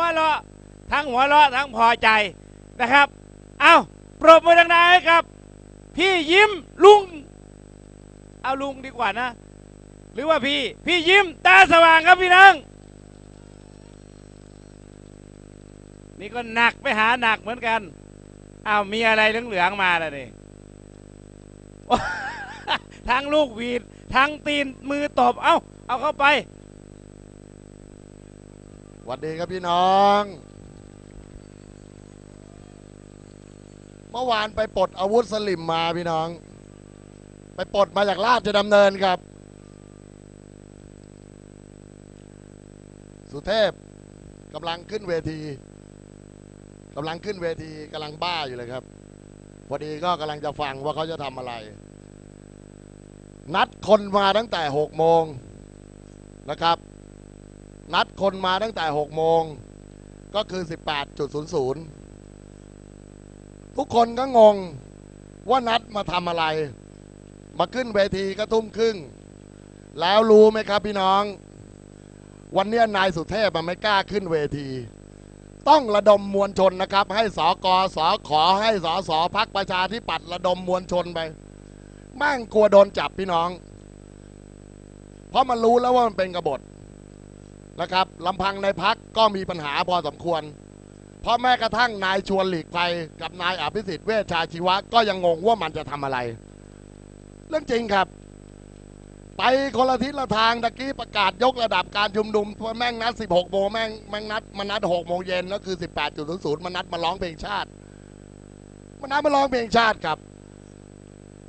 วเราะทั้งหัวเราะทั้งพอใจนะครับ เอาปรบมือดังๆให้กับ พี่ยิ้มลุง เอาลุงดีกว่านะ หรือว่าพี่ พี่ยิ้มตาสว่างครับพี่น้องนี่ก็หนักไปหาหนักเหมือนกันอ้าวมีอะไรเหลืองๆมาแล้วนี่ทั้งลูกหวีด ทั้งตีนมือตบ เอ้า เอาเข้าไป วัสดีครับพี่น้อง เมื่อวานไปปลดอาวุธสลิมมาพี่น้อง ไปปลดมาจากราชดำเนินครับ สุเทพกำลังขึ้นเวทีกำลังขึ้นเวทีกำลังบ้าอยู่เลยครับ พอดีก็กำลังจะฟังว่าเขาจะทำอะไร นัดคนมาตั้งแต่หกโมงนะครับ นัดคนมาตั้งแต่ 6 โมง ก็คือ 18.00 ทุกคนก็งงว่านัดมาทำอะไร มาขึ้นเวทีก็ทุ่มครึ่ง แล้วรู้ไหมครับพี่น้อง วันนี้นายสุเทพมันไม่กล้าขึ้นเวที ต้องระดมมวลชนนะครับ ให้สอกอสอขอให้สอสอพักประชาธิปัตย์ระดมมวลชนไปแม่งกลัวโดนจับพี่น้อง เพราะมันรู้แล้วว่ามันเป็นกบฏ นะครับลำพังในพักก็มีปัญหาพอสมควร เพราะแม้กระทั่งนายชวนหลีกภัยกับนายอภิสิทธิ์เวชชาชีวะก็ยังงงว่ามันจะทำอะไร เรื่องจริงครับ ไปคนละทิศละทางตะกี้ประกาศยกระดับการชุมนุมพราะแม่งนัด 16โมงแม่งแม่งนัดมันนัด6โมงเย็นก็คือ 18.00มันนัดมาร้องเพลงชาติ มันนัดมาร้องเพลงชาติครับ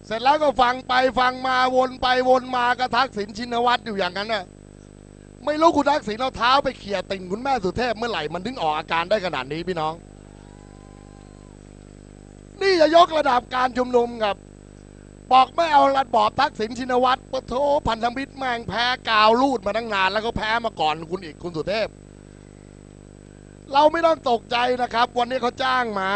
เสร็จแล้วก็ฟังไปฟังมาวนไปวนมากระทักสินชินวัตรอยู่อย่างนั้นน่ะ ไม่รู้คุณทักษิณเอาเท้าไปเขี่ยติ่งคุณแม่สุเทพเมื่อไหร่มันถึงออกอาการได้ขนาดนี้พี่น้อง นี่จะยกระดับการชุมนุมครับบอกไม่เอาระบอบทักษิณชินวัตรปะโทพันธมิตรแม่งแพ้กาวลูดมาตั้งนาน แล้วก็แพ้มาก่อนคุณอีกคุณสุเทพ เราไม่ต้องตกใจนะครับ วันนี้เขาจ้างมา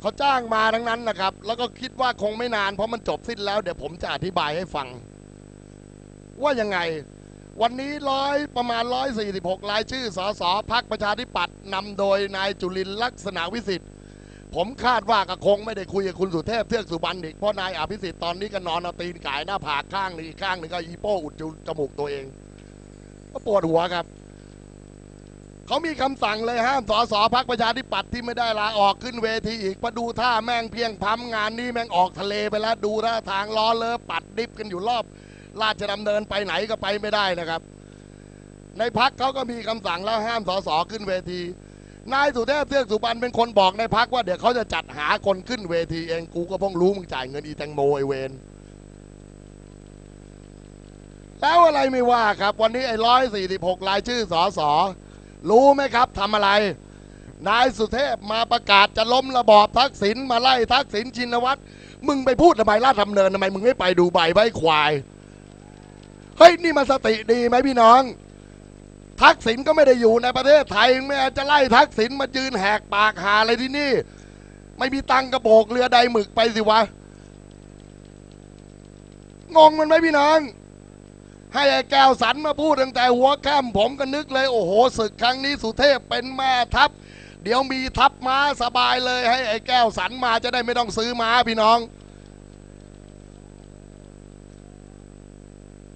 เขาจ้างมาทั้งนั้นนะครับ แล้วก็คิดว่าคงไม่นานเพราะมันจบสิ้นแล้ว เดี๋ยวผมจะอธิบายให้ฟัง ว่ายังไง วันนี้ร้อยประมาณ 146 รายชื่อสสพักประชาธิปัตย์นำโดยนายจุลินลักษณะวิสิทธิ์ ผมคาดว่าก็คงไม่ได้คุยกับคุณสุเทพเทือกสุบรรณอีกเพราะนายอภิสิทธิ์ตอนนี้ก็นอนเอาตีนก่ายหน้าผากข้างหนึงอีกข้างหนึ่งก็อีโป้อุดจมูกตัวเอง ก็ปวดหัวครับ เขามีคำสั่งเลยห้ามสสพักประชาธิปัตย์ที่ไม่ได้ลาออกขึ้นเวทีอีกมาดูท่าแม่งเพียงพำงานนี้แม่งออกทะเลไปแล้วดูท่าทางล้อเลอะปัดดิฟกันอยู่รอบ ราชดำเนินไปไหนก็ไปไม่ได้นะครับ ในพักเขาก็มีคำสั่งแล้วห้ามสสขึ้นเวที นายสุเทพเทือกสุบรรณเป็นคนบอกในพักว่าเดี๋ยวเขาจะจัดหาคนขึ้นเวทีเองกูก็เพิ่งรู้มึงจ่ายเงินอีแตงโมไอเวนแล้วอะไรไม่ว่าครับ วันนี้ไอ้ร้อยสี่สิบหกรายชื่อสอสอรู้ไหมครับทำอะไร นายสุเทพมาประกาศจะล้มระบอบทักษิณมาไล่ทักษิณชินวัตรมึงไปพูดทำไมราชดำเนินทำไมมึงไม่ไปดูใบใบควาย เฮ้ยนี่มันสติดีไหมพี่น้อง ทักษิณก็ไม่ได้อยู่ในประเทศไทยไม่อาจจะไล่ทักษิณมายืนแหกปากหาอะไรที่นี่ ไม่มีตังกระโบกเรือใดหมึกไปสิวะงงมันไหมพี่น้อง ให้ไอ้แก้วสันมาพูดตั้งแต่หัวค่ำผมก็นึกเลยโอ้โหศึกครั้งนี้สุเทพเป็นแม่ทัพ เดี๋ยวมีทัพม้าสบายเลย ให้ไอ้แก้วสันมาจะได้ไม่ต้องซื้อม้าพี่น้อง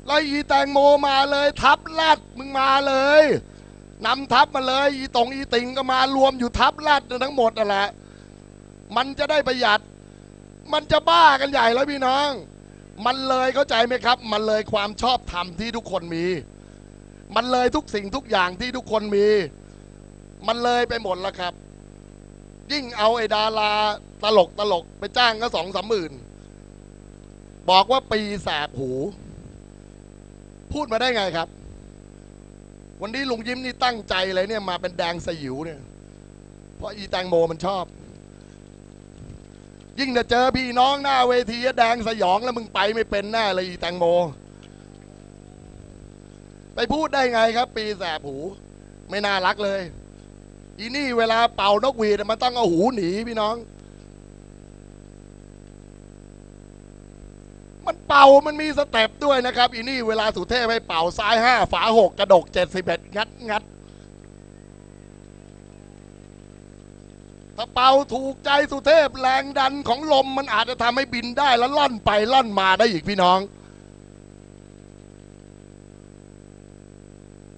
แล้วอีแตงโมมาเลย ทับแรดมึงมาเลยนำทัพมาเลยอีตรงอีติงก็มารวมอยู่ทับแรดทั้งหมดนั่นแหละมันจะได้ประหยัด มันจะบ้ากันใหญ่แล้วพี่น้อง มันเลยเข้าใจไหมครับ มันเลยความชอบธรรมที่ทุกคนมี มันเลยทุกสิ่งทุกอย่างที่ทุกคนมี มันเลยไปหมดแล้วครับ ยิ่งเอาไอ้ดาราตลกตลกไปจ้างก็สองสามหมื่นบอกว่าปีแสบหู พูดมาได้ไงครับ วันนี้ลุงยิ้มนี่ตั้งใจเลยเนี่ยมาเป็นแดงสยิวเนี่ย เพราะอีแตงโมมันชอบ ยิ่งจะเจอพี่น้องหน้าเวทีแดงสยองแล้วมึงไปไม่เป็นแน่เลยอีแตงโม ไปพูดได้ไงครับ ปีแสบหู ไม่น่ารักเลย อีนี่เวลาเป่านกหวีดมันต้องเอาหูหนีพี่น้อง มันเป่ามันมีสเต็ปด้วยนะครับอีนี่เวลาสุเทพให้เป่าซ้ายห้าฝาหกกระดกเจ็ดสิบเอ็ดงัดงัดถ้าเป่าถูกใจสุเทพแรงดันของลมมันอาจจะทำให้บินได้แล้วล่อนไปล่อนมาได้อีกพี่น้อง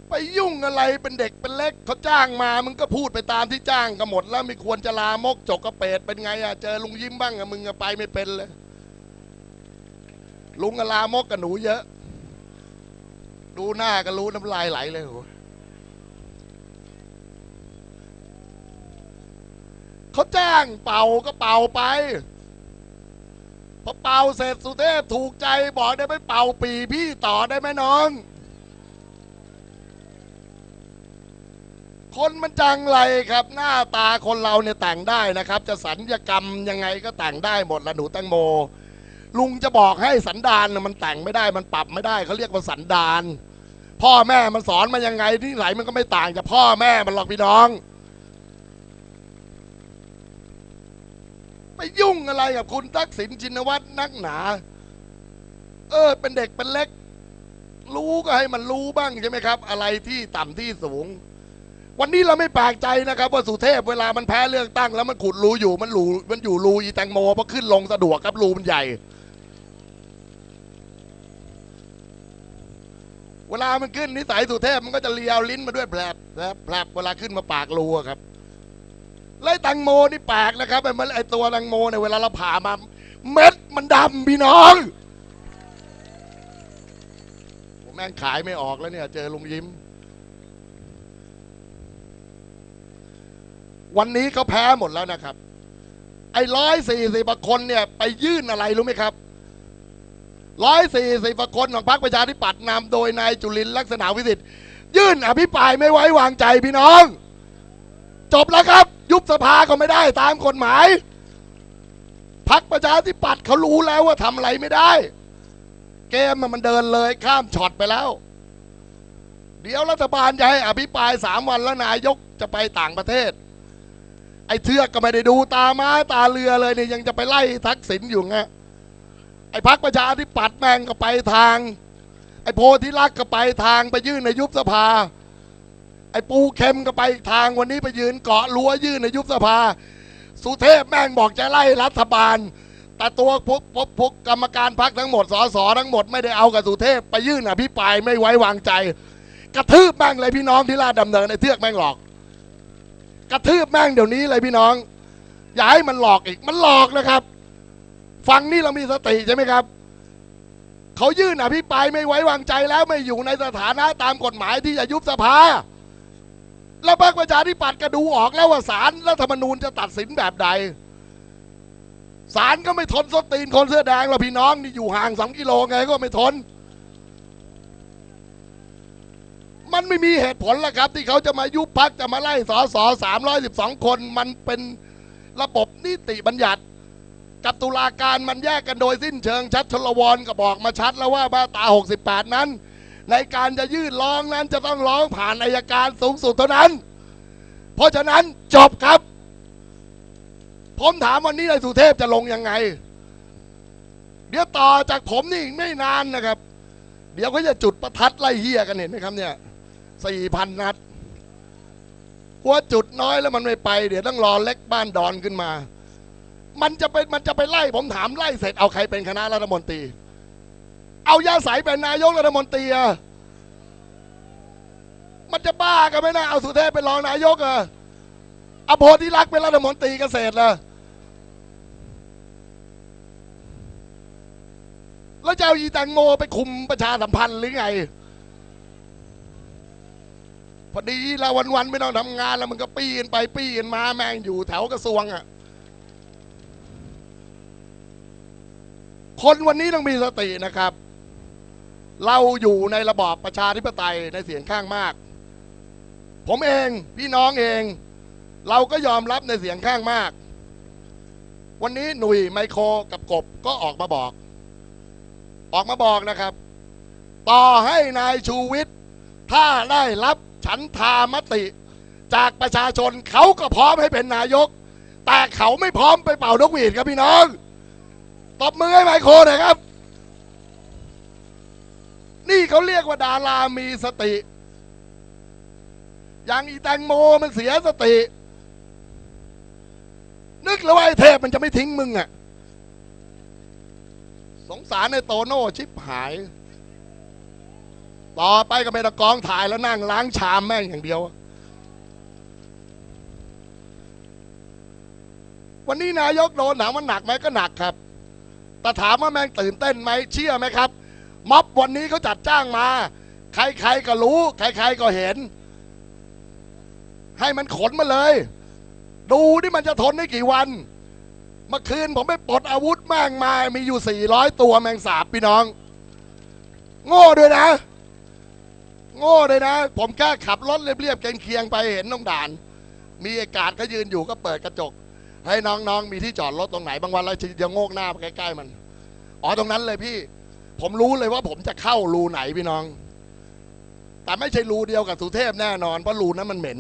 ไปยุ่งอะไรเป็นเด็กเป็นเล็กเขาจ้างมามึงก็พูดไปตามที่จ้างก็หมดแล้วไม่ควรจะลามกจกกระเปดเป็นไงอะเจอลุงยิ้มบ้างอะมึงอะไปไม่เป็นเลย ลุงอะลามกกับหนูเยอะ ดูหน้าก็รู้น้ำลายไหลเลยโหเขาจ้างเป่าก็เป่าไปพอเป่าเสร็จสุเทพถูกใจบอกได้ไหมเป่าปีพี่ต่อได้ไหมน้อง คนมันจังไรครับ หน้าตาคนเราเนี่ยแต่งได้นะครับ จะสัญญกรรมยังไงก็แต่งได้หมดละหนูแตงโม ลุงจะบอกให้สันดานน่ะมันแต่งไม่ได้มันปรับไม่ได้เขาเรียกว่าสันดาน พ่อแม่มันสอนมายังไงที่ไหนมันก็ไม่ต่างจากพ่อแม่มันหรอกพี่น้อง ไปยุ่งอะไรกับคุณทักษิณชินวัตรนักหนา เออ เป็นเด็กเป็นเล็ก รู้ก็ให้มันรู้บ้างใช่ไหมครับ อะไรที่ต่ำที่สูง วันนี้เราไม่แปลกใจนะครับ ว่าสุเทพเวลามันแพ้เลือกตั้งแล้วมันขุดรูอยู่มันรูมันอยู่รูอีแตงโมเพราะขึ้นลงสะดวกครับรูมันใหญ่ เวลามันขึ้นนิสัยสุเทพมันก็จะเลียวลิ้นมาด้วยแผลบแผลบแผลบเวลาขึ้นมาปากรูอะครับไล่ตังโมนี่แปลกนะครับไอ้มันไอ้ตัวตังโมเนี่ยเวลาเราผ่ามา เม็ดมันดำพี่น้องผมแม่งขายไม่ออกแล้วเนี่ย เจอลุงยิ้ม วันนี้เขาแพ้หมดแล้วนะครับ ไอ้ร้อยสี่สิบคนเนี่ย ไปยื่นอะไรรู้ไหมครับ ร้อยสี่สิบคนของพรรคประชาธิปัตย์นำโดยนายจุลินลักษณะวิสิทธิ์ ยื่นอภิปรายไม่ไว้วางใจพี่น้อง จบแล้วครับ ยุบสภาก็ไม่ได้ตามกฎหมายพรรคประชาธิปัตย์เขารู้แล้วว่าทำอะไรไม่ได้ เกมมันเดินเลยข้ามช็อตไปแล้ว เดี๋ยวรัฐบาลจะให้อภิปรายสามวันแล้วนายกจะไปต่างประเทศ ไอ้เทือกก็ไม่ได้ดูตามาตาเรือเลยเนี่ยยังจะไปไล่ทักษิณอยู่ไง ไอ้พักประชาธิปัตย์แม่งก็ไปทาง ไอ้โพธิลักษ์ก็ไปทางไปยื่นในยุบสภา ไอ้ปูเข็มก็ไปทางวันนี้ไปยืนเกาะรั้วยื่นในยุบสภา สุเทพแม่งบอกจะไล่รัฐบาล แต่ตัวพวกพวกพวกกรรมการพักทั้งหมดสสทั้งหมดไม่ได้เอากับสุเทพไปยื่นอภิปรายไม่ไว้วางใจ กระทืบแม่งเลยพี่น้องที่ลาดดำเนินไอ้เทือกแม่งหลอก กระทืบแม่งเดี๋ยวนี้เลยพี่น้อง อย่าให้มันหลอกอีกมันหลอกนะครับ ฟังนี่เรามีสติใช่ไหมครับ เขายื่นอภิปรายไม่ไว้วางใจแล้วไม่อยู่ในสถานะตามกฎหมายที่จะยุบสภา แล้วพรรคประชาธิปัตย์ก็ดูออกแล้วว่าศาลรัฐธรรมนูญจะตัดสินแบบใดศาลก็ไม่ทนสตีนคนเสื้อแดงหรอกพี่น้องนี่อยู่ห่างสองกิโลไงก็ไม่ทน มันไม่มีเหตุผลละครับ ที่เขาจะมายุบพักจะมาไล่สอสอสามร้อยสิบสองคน มันเป็นระบบนิติบัญญัติ กับตุลาการมันแยกกันโดยสิ้นเชิงชัดชลวรก็บอกมาชัดแล้วว่ามาตรา 68 นั้น ในการจะยื่นร้องนั้นจะต้องร้องผ่านอายการสูงสุดเท่านั้น เพราะฉะนั้นจบครับ ผมถามวันนี้นายสุเทพจะลงยังไง เดี๋ยวต่อจากผมนี่ไม่นานนะครับ เดี๋ยวเขาจะจุดประทัดไล่เฮียกันเห็นไหมครับเนี่ยสี่พันนัดหัวจุดน้อยแล้วมันไม่ไป เดี๋ยวต้องรอเล็กบ้านดอนขึ้นมา มันจะไปมันจะไปไล่ผมถามไล่เสร็จเอาใครเป็นคณะรัฐมนตรี เอายาสายเป็นนายกรัฐมนตรีอะมันจะบ้ากันไหมนะเอาสุเทพเป็นรองนายกอะเอาโพธิลักษ์เป็นรัฐมนตรีเกษตรเหรอแล้วจะเอาอีแตงโมไปคุมประชาสัมพันธ์หรือไง พอดีเราวันๆไม่ต้องทำงานแล้วมันก็ปีนไปปีนมาแม่งอยู่แถวกระทรวงอะ คนวันนี้ต้องมีสตินะครับ เราอยู่ในระบอบประชาธิปไตยในเสียงข้างมาก ผมเองพี่น้องเอง เราก็ยอมรับในเสียงข้างมาก วันนี้หนุ่ยไมโครกับกบก็ออกมาบอก ออกมาบอกนะครับ ต่อให้นายชูวิทย์ถ้าได้รับฉันทามติจากประชาชนเขาก็พร้อมให้เป็นนายก แต่เขาไม่พร้อมไปเป่านกหวีดครับพี่น้อง ตบมือให้ไมโครหน่อยครับ นี่เขาเรียกว่าดารามีสติ อย่างอีแตงโมมันเสียสติ นึกแล้วว่าไอ้เทพมันจะไม่ทิ้งมึงอะสงสารไอ้โตโน่ชิบหาย ต่อไปก็ไม่ตะกองถ่ายแล้วนั่งล้างชามแม่งอย่างเดียววันนี้นายกโดนถามว่าหนักไหมก็หนักครับ แต่ถามว่าแม่งตื่นเต้นไหมเชื่อไหมครับ ม็อบวันนี้เขาจัดจ้างมา ใครๆก็รู้ ใครๆก็เห็น ให้มันขนมาเลย ดูที่มันจะทนได้กี่วัน เมื่อคืนผมไปปลดอาวุธแม่งมา มีอยู่ 400 ตัวแมงสาบพี่น้อง โง่ด้วยนะ โง่เลยนะ ผมแค่ขับรถเรียบๆเคียงๆไปเห็นน้องด่าน มีอากาศก็ยืนอยู่ก็เปิดกระจก ให้น้องๆ มีที่จอดรถตรงไหนบางวันเราจะโงกหน้าไปใกล้ๆมัน อ๋อตรงนั้นเลยพี่ ผมรู้เลยว่าผมจะเข้ารูไหนพี่น้อง แต่ไม่ใช่รูเดียวกับสุเทพแน่นอนเพราะรูนั้นมันเหม็น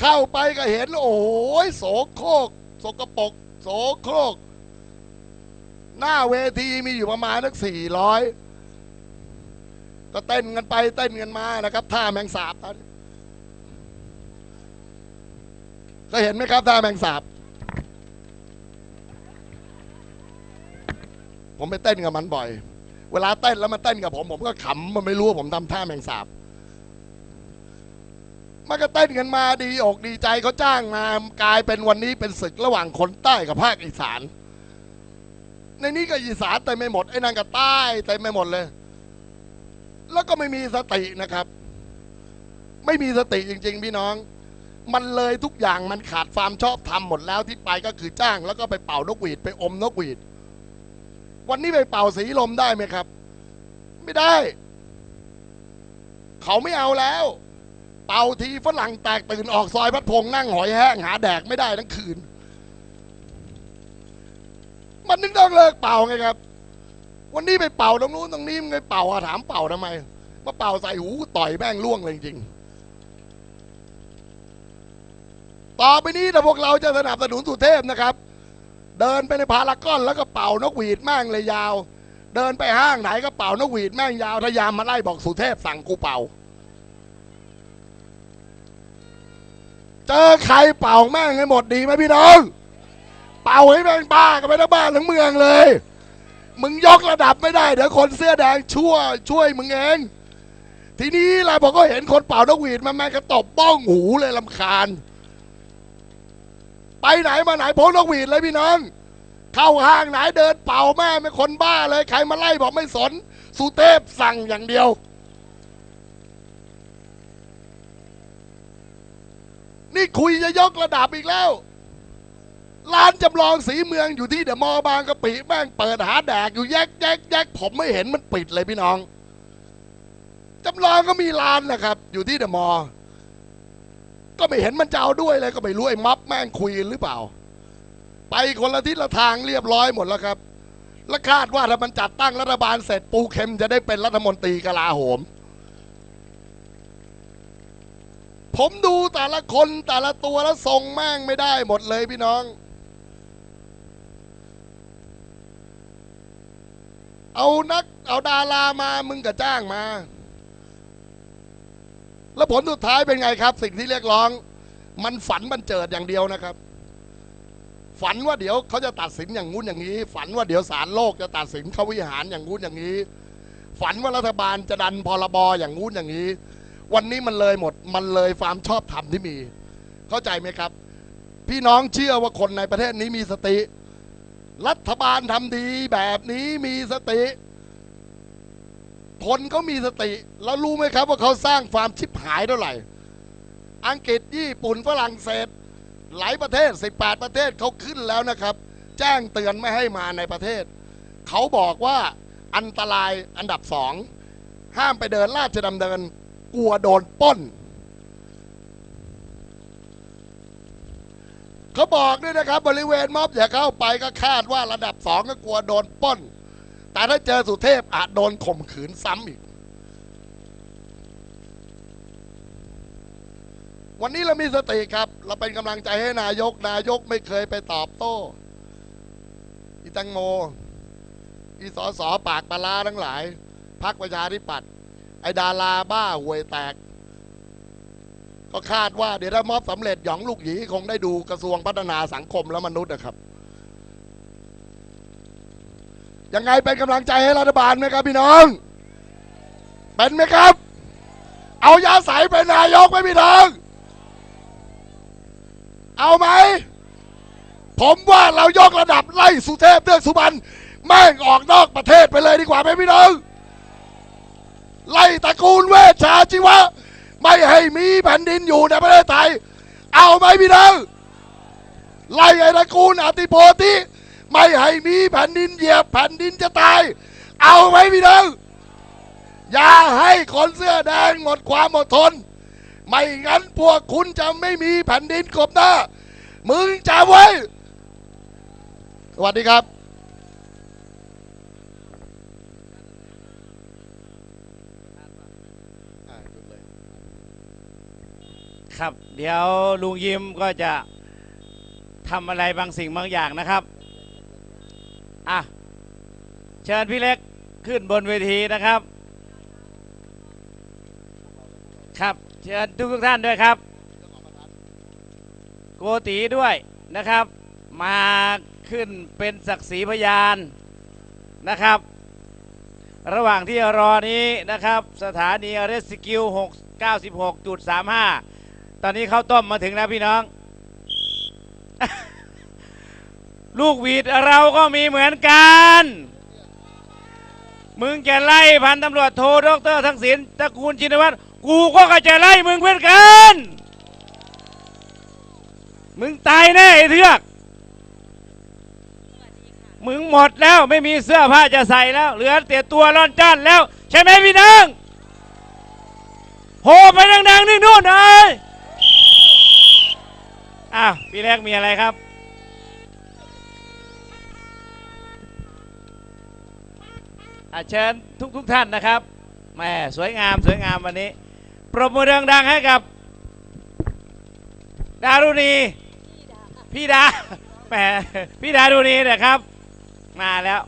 เข้าไปก็เห็นโอ้ยโสโครกสกปกโสโครก หน้าเวทีมีอยู่ประมาณสักสี่ร้อยก็เต้นกันไปเต้นกันมานะครับท่าแมงสาบตอน นี้ก็เห็นไหมครับท่าแมงสาบ ผมไปเต้นกับมันบ่อย เวลาเต้นแล้วมันเต้นกับผม ผมก็ขำมันไม่รู้ว่าผมทำท่าแมงสาบมันก็เต้นกันมาดีอกดีใจเขาจ้างมากลายเป็นวันนี้เป็นศึกระหว่างคนใต้กับภาคอีสาน ในนี้ก็อีสานเต็มไม่หมดไอ้นั่นก็ใต้เต็มไม่หมดเลย แล้วก็ไม่มีสตินะครับ ไม่มีสติจริง ๆ พี่น้อง มันเลยทุกอย่างมันขาดความชอบธรรมหมดแล้วที่ไปก็คือจ้าง แล้วก็ไปเป่านกหวีดไปอมนกหวีด วันนี้ไปเป่าสีลมได้ไหมครับ ไม่ได้ เขาไม่เอาแล้ว เป่าทีฝรั่งแตกตื่นออกซอยพัดพงษ์นั่งหอยแห้งหาแดกไม่ได้ทั้งคืน มันนึกต้องเลิกเป่าไงครับ วันนี้ไปเป่าตรงนู้นตรงนี้มึงไปเป่าอะถามเป่าทำไมมาเป่าใส่หูกูต่อยแม่งล่วงเลยจริงๆ ต่อไปนี้ถ้าพวกเราจะสนับสนุนสุเทพนะครับ เดินไปในพารากอนแล้วก็เป่านกหวีดแม่งเลยยาว เดินไปห้างไหนก็เป่านกหวีดแม่งยาวถ้ายามมาไล่บอกสุเทพสั่งกูเป่า เจอใครเป่าแม่งให้หมดดีไหมพี่น้อง เป่าให้แม่งบ้ากันไปทั้งบ้านทั้งเมืองเลย มึงยกระดับไม่ได้เดี๋ยวคนเสื้อแดงช่วยช่วยมึงเองทีนี้แหละผมก็เห็นคนเป่านกหวีดมาแม่งก็ตบบ้องหูเลยลำคาญ ไปไหนมาไหนพกนกหวีดเลยพี่น้อง เข้าห้างไหนเดินเป่าแม่เป็นคนบ้าเลยใครมาไล่บอกไม่สน สุเทพสั่งอย่างเดียว นี่คุยจะยกระดับอีกแล้วร้านจำลองสีเมืองอยู่ที่เดอะมอบางกะปิแม่งเปิดหาแดกอยู่แยกแยกแยกผมไม่เห็นมันปิดเลยพี่น้อง จำลองก็มีร้านนะครับ อยู่ที่เดอะมอ ก็ไม่เห็นมันจะเอาด้วยเลยก็ไม่รู้ไอ้ม็อบแม่งคุยหรือเปล่า ไปคนละทิศละทางเรียบร้อยหมดแล้วครับและคาดว่าถ้ามันจัดตั้งรัฐบาลเสร็จปูเข็มจะได้เป็นรัฐมนตรีกลาโหม ผมดูแต่ละคนแต่ละตัวแล้วทรงแม่งไม่ได้หมดเลยพี่น้อง เอานักเอาดารามามึงก็จ้างมา แล้วผลสุดท้ายเป็นไงครับ สิ่งที่เรียกร้อง มันฝันบันเจิดอย่างเดียวนะครับ ฝันว่าเดี๋ยวเขาจะตัดสินอย่างงู้นอย่างนี้ ฝันว่าเดี๋ยวศาลโลกจะตัดสินเขาวิหารอย่างงู้นอย่างนี้ ฝันว่ารัฐบาลจะดันพรบอย่างงู้นอย่างนี้ วันนี้มันเลยหมด มันเลยความชอบธรรมที่มี เข้าใจไหมครับ พี่น้องเชื่อว่าคนในประเทศนี้มีสติ รัฐบาลทำดีแบบนี้มีสติ คนเขามีสติ แล้วรู้ไหมครับว่าเขาสร้างความชิบหายเท่าไหร่ อังกฤษญี่ปุ่นฝรั่งเศส หลายประเทศ 18 ประเทศเขาขึ้นแล้วนะครับ แจ้งเตือนไม่ให้มาในประเทศ เขาบอกว่าอันตรายอันดับสอง ห้ามไปเดินลาดจะดำเนิน กลัวโดนป้น เขาบอกด้วยนะครับ บริเวณม็อบอย่าเข้าไปก็คาดว่าระดับสองก็กลัวโดนป้น แต่ถ้าเจอสุเทพอาจโดนข่มขืนซ้ำอีก วันนี้เรามีสติครับ เราเป็นกำลังใจให้นายก นายกไม่เคยไปตอบโต้ อีตังโม อีสอสอปากปลาร้าทั้งหลาย พักประชาธิปัตย์ไอ้ดาราบ้าห่วยแตก ก็คาดว่าเดี๋ยวถ้ามอบสำเร็จหยองลูกหยีคงได้ดูกระทรวงพัฒนาสังคมและมนุษย์นะครับ ยังไงเป็นกำลังใจให้รัฐบาลไหมครับพี่น้อง เป็นไหมครับ เอายาใสเป็นนายกไหมพี่น้อง เอาไหม ผมว่าเรายกระดับไล่สุเทพเทือกสุบรรณแม่งออกนอกประเทศไปเลยดีกว่าไหมพี่น้อง ไล่ตระกูลเวชชาชีวะ ไม่ให้มีแผ่นดินอยู่ในประเทศไทย เอาไหมพี่น้อง ไล่ไอ้ตระกูลอติโพธิ ไม่ให้มีแผ่นดินเหยียบแผ่นดินจะตาย เอาไหมพี่น้องอย่าให้คนเสื้อแดงหมดความอดทน ไม่งั้นพวกคุณจะไม่มีแผ่นดินกบหน้า มึงจำไว้ สวัสดีครับครับ เดี๋ยวลุงยิมก็จะทำอะไรบางสิ่งบางอย่างนะครับ อะ เชิญพี่เล็กขึ้นบนเวทีนะครับ ครับ เชิญทุกทุกท่านด้วยครับโกตีด้วยนะครับ มาขึ้นเป็นศักดิ์ศรีพยานนะครับ ระหว่างที่รอนี้นะครับ สถานีเรสกิล696.35 ตอนนี้ข้าวต้มมาถึงแล้วพี่น้อง ลูกหวีดเราก็มีเหมือนกัน มึงจะไล่พันตำรวจโทดรทักษิณตระกูลชินวัตรกูก็จะไล่มึงเหมือนกัน มึงตายแน่ไอ้เถือก มึงหมดแล้วไม่มีเสื้อผ้าจะใส่แล้ว เหลือแต่ตัวร่อนจ้านแล้ว ใช่ไหมพี่น้องโหไปดังๆนี่นู่นเลยอ้าวพี่แรกมีอะไรครับ อาเชิญทุกทุกๆท่านนะครับแหมสวยงามสวยงามวันนี้ปรบมือดังๆให้กับ ดารุณีพี่ดาแหมพี่ดารุณีนะครับ มาแล้ว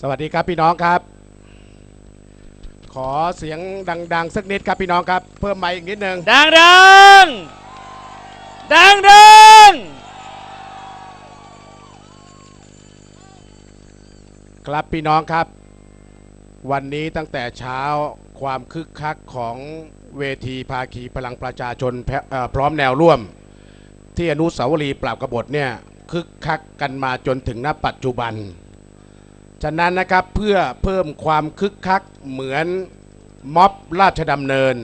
สวัสดีครับพี่น้องครับ ขอเสียงดัง ๆ สักนิดครับพี่น้องครับ เพิ่มไมค์อีกนิดนึงดังดัง ดังดังครับพี่น้องครับ วันนี้ตั้งแต่เช้าความคึกคักของเวทีภาคีพลังประชาชนพเอ่อพร้อมแนวร่วม ที่อนุสาวรีย์ปราบกบฏเนี่ยคึกคักกันมาจนถึงณปัจจุบัน ฉะนั้นนะครับเพื่อเพิ่มความคึกคักเหมือนม็อบราชดำเนิน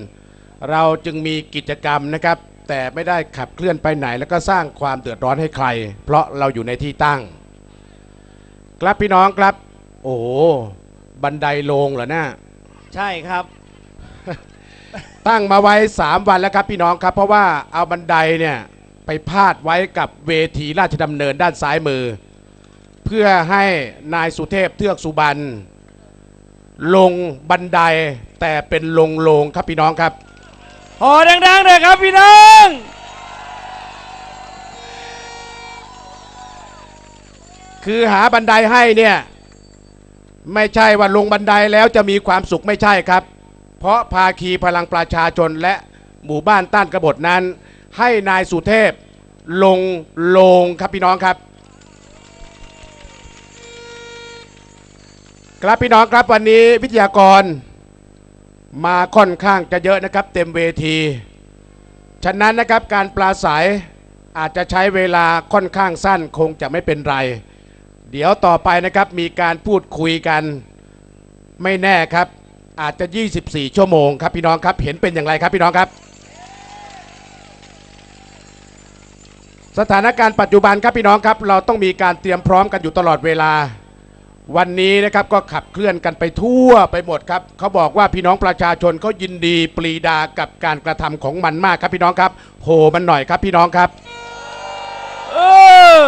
เราจึงมีกิจกรรมนะครับ แต่ไม่ได้ขับเคลื่อนไปไหน แล้วก็สร้างความเดือดร้อนให้ใคร เพราะเราอยู่ในที่ตั้ง ครับพี่น้องครับ โอ้โหบันไดโลงเหรอนะใช่ครับ ตั้งมาไว้ 3 วันแล้วครับพี่น้องครับ เพราะว่าเอาบันไดเนี่ยไปพาดไว้กับเวทีราชดำเนินด้านซ้ายมือ เพื่อให้นายสุเทพเทือกสุบรรณลงบันไดแต่เป็นลงโลงครับพี่น้องครับ โหดังๆเลยครับพี่น้องคือหาบันไดให้เนี่ยไม่ใช่ว่าลงบันไดแล้วจะมีความสุขไม่ใช่ครับ เพราะภาคีพลังประชาชนและหมู่บ้านต้านกบฏนั้น ให้นายสุเทพลงลงครับพี่น้องครับ ครับพี่น้องครับวันนี้วิทยากร มาค่อนข้างจะเยอะนะครับเต็มเวที ฉะนั้นนะครับการปราศัยอาจจะใช้เวลาค่อนข้างสั้นคงจะไม่เป็นไร เดี๋ยวต่อไปนะครับมีการพูดคุยกันไม่แน่ครับ อาจจะ 24 ชั่วโมงครับพี่น้องครับเห็นเป็นอย่างไรครับพี่น้องครับ สถานการณ์ปัจจุบันครับพี่น้องครับ เราต้องมีการเตรียมพร้อมกันอยู่ตลอดเวลา วันนี้นะครับก็ขับเคลื่อนกันไปทั่วไปหมดครับเขาบอกว่าพี่น้องประชาชนเขายินดีปรีดากับการกระทำของมันมากครับพี่น้องครับโหมันหน่อยครับพี่น้องครับเออ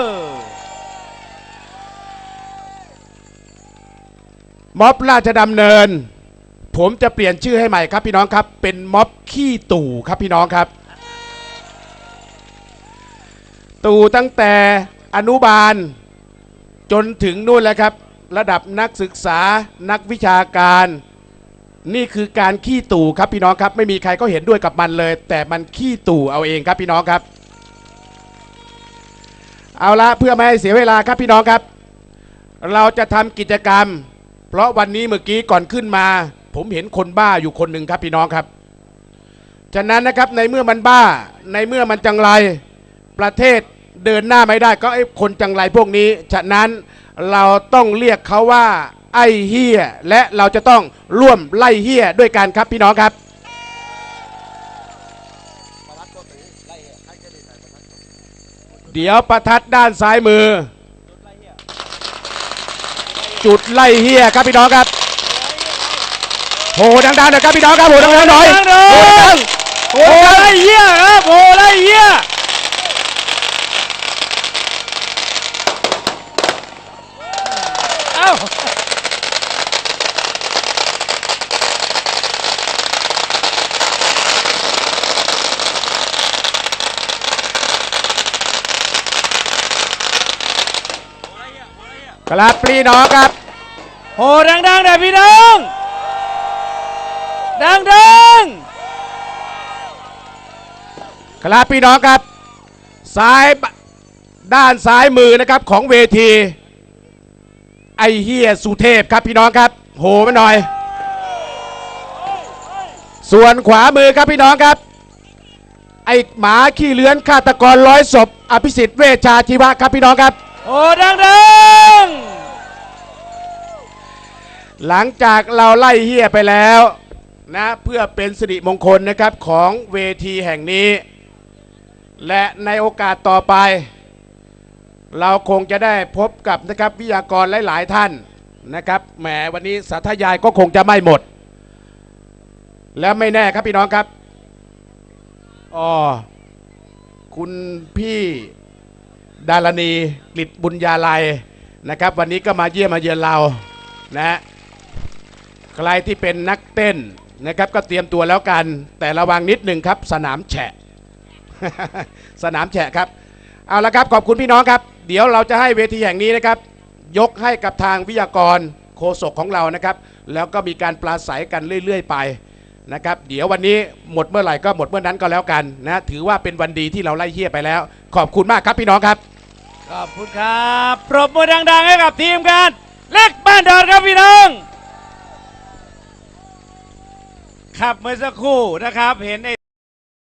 ม็อบราชดำเนิน ผมจะเปลี่ยนชื่อให้ใหม่ครับพี่น้องครับ เป็นม็อบขี้ตู่ครับพี่น้องครับ ตู่ตั้งแต่อนุบาล จนถึงนู่นแหละครับ ระดับนักศึกษานักวิชาการ นี่คือการขี้ตู่ครับพี่น้องครับ ไม่มีใครก็เห็นด้วยกับมันเลย แต่มันขี้ตู่เอาเองครับพี่น้องครับ เอาละเพื่อไม่ให้เสียเวลาครับพี่น้องครับ เราจะทำกิจกรรม เพราะวันนี้เมื่อกี้ก่อนขึ้นมา ผมเห็นคนบ้าอยู่คนหนึ่งครับพี่น้องครับฉะนั้นนะครับในเมื่อมันบ้าในเมื่อมันจังไรประเทศเดินหน้าไม่ได้ก็ไอ้คนจังไรพวกนี้ ฉะนั้น เราต้องเรียกเขาว่าไอ้เฮียและเราจะต้องร่วมไล่เฮียด้วยกันครับพี่น้องครับ เดี๋ยวประทัดด้านซ้ายมือ จุดไล่เฮียครับพี่น้องครับโหดังๆหน่อยครับพี่น้องครับโหดังๆหน่อยดังๆโหดังโอ้ไล่เหี้ยครับโอ้ไล่เหี้ย กราบปรีน้องครับ โหดังๆหน่อยพี่น้อง ดังกราบพี่น้องครับ ซ้ายด้านซ้ายมือนะครับของเวที ไอเฮียสุเทพครับพี่น้องครับ โหมาหน่อย ส่วนขวามือครับพี่น้องครับ ไอหมาขี้เลื้อนฆาตกรร้อยศพ อภิสิทธิ์เวชชาชีวะครับพี่น้องครับๆโหดังหลังจากเราไล่เฮียไปแล้วนะเพื่อเป็นสิริมงคลนะครับของเวทีแห่งนี้ และในโอกาสต่อไป เราคงจะได้พบกับนะครับวิทยากรหลาย ๆ ท่านนะครับแหมวันนี้สาธยายก็คงจะไม่หมด แล้วไม่แน่ครับพี่น้องครับอ๋อคุณพี่ดารณีกฤษบุญญาลัยนะครับ วันนี้ก็มาเยี่ยมมาเยือนเรานะฮะใครที่เป็นนักเต้นนะครับก็เตรียมตัวแล้วกัน แต่ระวังนิดหนึ่งครับ สนามแฉะ สนามแฉะครับ เอาละครับ ขอบคุณพี่น้องครับ เดี๋ยวเราจะให้เวทีแห่งนี้นะครับ ยกให้กับทางวิทยากรโฆษกของเรานะครับ แล้วก็มีการปราศัยกันเรื่อย ๆ ไปนะครับ เดี๋ยววันนี้หมดเมื่อไหร่ก็หมดเมื่อนั้นก็แล้วกันนะถือว่าเป็นวันดีที่เราไล่เฮียไปแล้ว ขอบคุณมากครับพี่น้องครับ ขอบคุณครับปรบมือดังๆให้กับทีมงานเล็กบ้านดอนครับพี่น้องครับเมื่อสักครู่นะครับเห็นไอ้